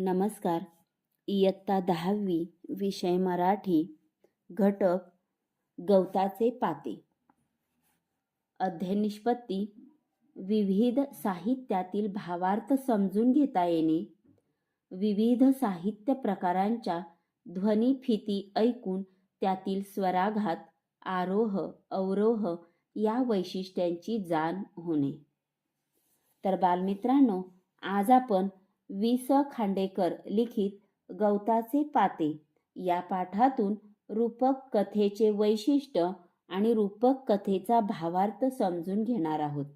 नमस्कार. इयत्ता दहावी विषय मराठी घटक गवताचे पाते. अध्ययनिष्पत्ती विविध साहित्यातील भावार्थ समजून घेता येणे. विविध साहित्य प्रकारांच्या ध्वनिफिती ऐकून त्यातील स्वराघात आरोह अवरोह या वैशिष्ट्यांची जाण होणे. तर बालमित्रांनो आज आपण वि. स. खांडेकर लिखित गवताचे पाते. या पाठातून रूपक कथेचे वैशिष्ट्य आणि रूपक कथेचा भावार्थ समजून घेणार आहोत.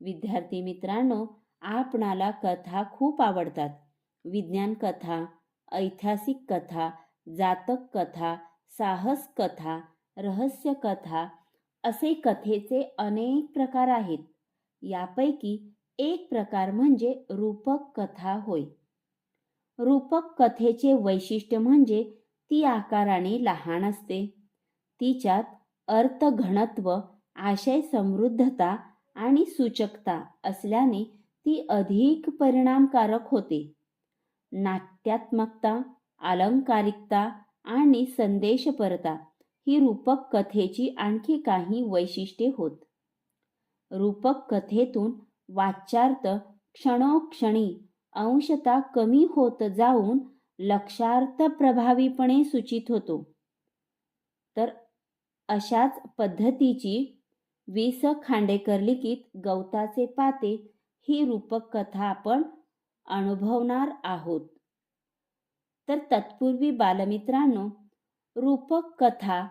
विद्यार्थी मित्रांनो आपणाला कथा खूप आवडतात. विज्ञान कथा ऐतिहासिक कथा जातक कथा साहस कथा रहस्य कथा असे कथेचे अनेक प्रकार आहेत. यापैकी एक प्रकार म्हणजे रूपक कथा होय. रूपक कथेचे वैशिष्ट्य म्हणजे ती आकाराने लहान असते. तिच्यात अर्थ घनत्व आशय समृद्धता आणि सूचकता असल्याने ती अधिक परिणामकारक होते. नाट्यात्मकता अलंकारिकता आणि संदेशपरता ही रूपक कथेची आणखी काही वैशिष्ट्ये होत. रूपक कथेतून वाच्यार्थ क्षणोक्षणी अंशता कमी होत जाऊन लक्षार्थ प्रभावीपणे सूचित होतो. तर अशाच पद्धतीची वि स खांडेकर लिखित गवताचे पाते ही रूपक कथा आपण अनुभवणार आहोत. तर तत्पूर्वी बालमित्रांनो रूपक कथा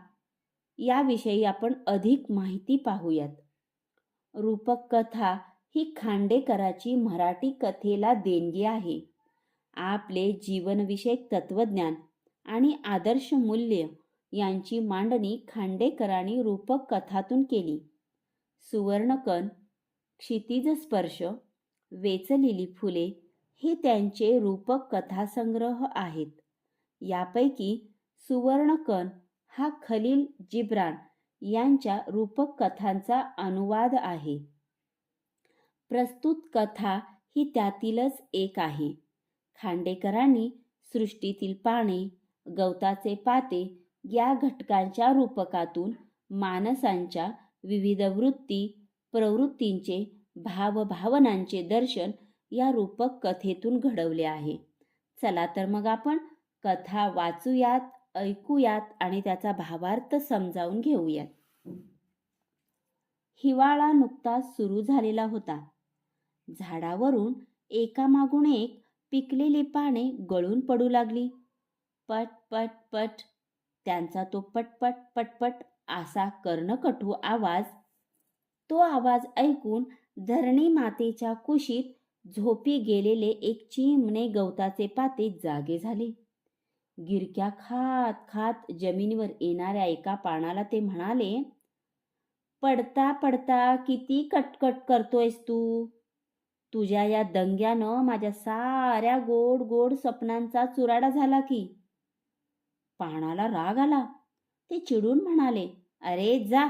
याविषयी आपण अधिक माहिती पाहूयात. रूपक कथा ही खांडेकराची मराठी कथेला देणगी आहे. आपले जीवनविषयक तत्वज्ञान आणि आदर्श मूल्य यांची मांडणी खांडेकरांनी रूपक कथातून केली. सुवर्णकण क्षितिज स्पर्श वेचलेली फुले हे त्यांचे रूपक कथासंग्रह आहेत. यापैकी सुवर्णकण हा खलील जिब्रान यांच्या रूपक कथांचा अनुवाद आहे. प्रस्तुत कथा ही त्यातीलच एक आहे. खांडेकरांनी सृष्टीतील पाने गवताचे पाते या घटकांच्या रूपकातून माणसांच्या विविध वृत्ती प्रवृत्तींचे भावभावनांचे दर्शन या रूपक कथेतून घडवले आहे. चला तर मग आपण कथा वाचूयात ऐकूयात आणि त्याचा भावार्थ समजावून घेऊयात. हिवाळा नुकताच सुरू झालेला होता. झाडावरून एकामागून एक पिकलेली पाने गळून पडू लागली. पट पट पट. त्यांचा तो पटपट पटपट असा कर्णकटू आवाज. तो आवाज ऐकून धरणी मातेच्या कुशीत झोपी गेलेले एक चिमणे गवताचे पाते जागे झाले. गिरक्या खात खात जमिनीवर येणाऱ्या एका पानाला ते म्हणाले पडता पडता किती कटकट करतोयस तू? तुझ्या या दंग्यानं माझ्या साऱ्या गोड गोड स्वप्नांचा चुराडा झाला की. पाहणाला राग आला. ते चिडून म्हणाले अरे जा.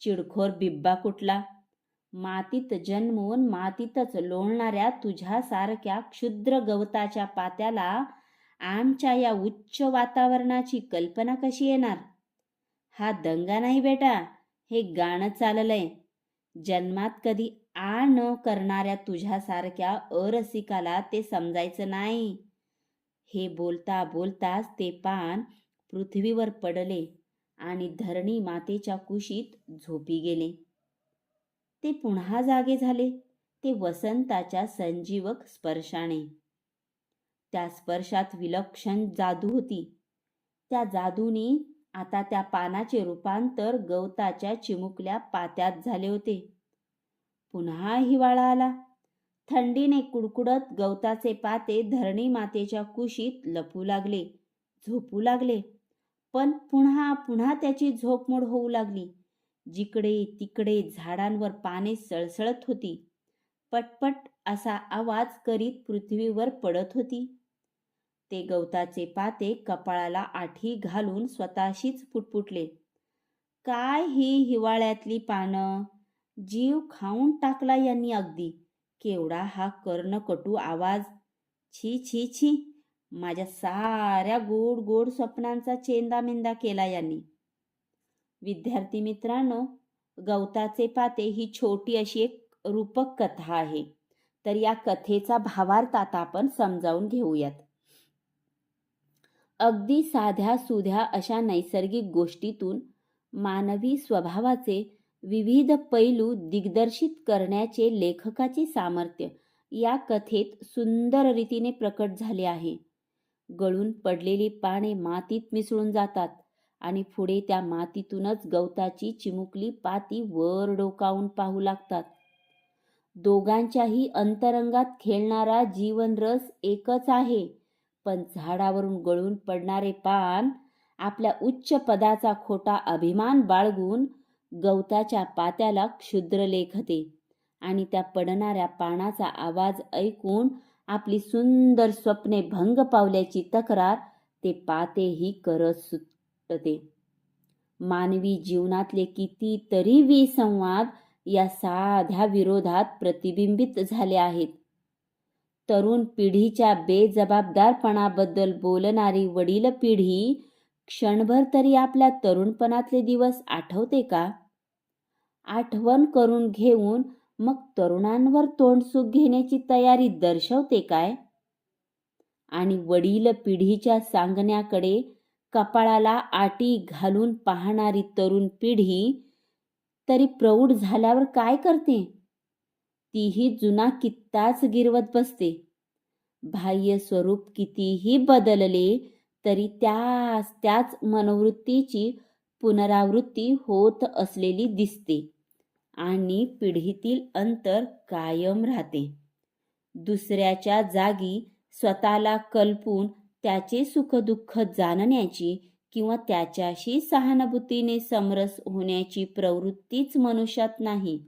चिडखोर बिब्बा कुठला? मातीत जन्मून मातीतच लोळणाऱ्या तुझ्यासारख्या क्षुद्र गवताच्या पात्याला आमच्या या उच्च वातावरणाची कल्पना कशी येणार? हा दंगा नाही बेटा हे गाणं चाललंय. जन्मात कधी आ न करणाऱ्या तुझ्यासारख्या अरसिकाला ते समजायचं नाही. हे बोलता बोलताच ते पान पृथ्वीवर पडले आणि धरणी मातेच्या कुशीत झोपी गेले. ते पुन्हा जागे झाले. ते वसंताच्या संजीवक स्पर्शाने. त्या स्पर्शात विलक्षण जादू होती. त्या जादूनी आता त्या पानाचे रूपांतर गवताच्या चिमुकल्या पात्यात झाले होते. पुन्हा हिवाळा आला. थंडीने कुडकुडत गवताचे पाते धरणी मातेच्या कुशीत लपू लागले झोपू लागले. पण पुन्हा पुन्हा त्याची झोपमोड होऊ लागली. जिकडे तिकडे झाडांवर पाने सळसळत होती. पटपट असा आवाज करीत पृथ्वीवर पडत होती. ते गवताचे पाते कपाळाला आठी घालून स्वतःशीच पुटपुटले. काय ही हिवाळ्यातली पानं? जीव खाऊन टाकला यांनी अगदी. केवढा हा कर्णकटू आवाज. छी छी छी. माझ्या साऱ्या गोड गोड स्वप्नांचा चेंदामेंदा केला यांनी. विद्यार्थी मित्रांनो गवताचे पाते ही छोटी अशी एक रूपक कथा आहे. तर या कथेचा भावार्थ आता आपण समजावून घेऊयात. अगदी साध्या सुध्या अशा नैसर्गिक गोष्टीतून मानवी स्वभावाचे विविध पैलू दिग्दर्शित करण्याचे लेखकाचे सामर्थ्य या कथेत सुंदर रीतीने प्रकट झाले आहे. गळून पडलेली पाने मातीत मिसळून जातात आणि पुढे त्या मातीतूनच गवताची चिमुकली पाती वर डोकावून पाहू लागतात. दोघांच्याही अंतरंगात खेळणारा जीवनरस एकच आहे पण झाडावरून गळून पडणारे पान आपल्या उच्च पदाचा खोटा अभिमान बाळगून गवताच्या पात्याला क्षुद्र लेखते आणि त्या पडणाऱ्या पानाचा आवाज ऐकून आपली सुंदर स्वप्ने भंग पावल्याची तक्रार ते पातेही करत सुटते. मानवी जीवनातले कितीतरी विसंवाद या साध्या विरोधात प्रतिबिंबित झाले आहेत. तरुण पिढीच्या बेजबाबदारपणाबद्दल बोलणारी वडील पिढी क्षणभर तरी आपल्या तरुणपणातले दिवस आठवते का? आठवण करून घेऊन मग तरुणांवर तोंडसुख घेण्याची तयारी दर्शवते काय? आणि वडील पिढीच्या सांगण्याकडे कपाळाला आटी घालून पाहणारी तरुण पिढी तरी प्रौढ झाल्यावर काय करते? तीही जुना कित्ताच गिरवत बसते. बाह्य स्वरूप कितीही बदलले तरी त्याच त्याच मनोवृत्तीची पुनरावृत्ती होत असलेली दिसते आणि पिढीतील अंतर कायम राहते. दुसऱ्याच्या जागी स्वतःला कल्पून त्याचे सुखदुःख जाणण्याची किंवा त्याच्याशी सहानुभूतीने समरस होण्याची प्रवृत्तीच मनुष्यात नाही.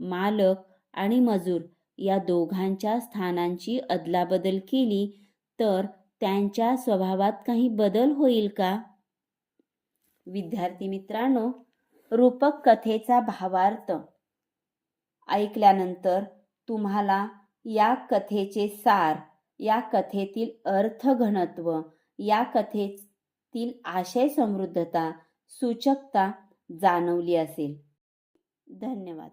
मालक आणि मजूर या दोघांच्या स्थानांची अदलाबदल केली तर त्यांच्या स्वभावात काही बदल होईल का? विद्यार्थी मित्रांनो रूपक कथेचा भावार्थ. ऐकल्यानंतर तुम्हाला या कथेचे सार या कथेतील अर्थघनत्व या कथेतील आशय समृद्धता सूचकता जाणवली असेल. धन्यवाद.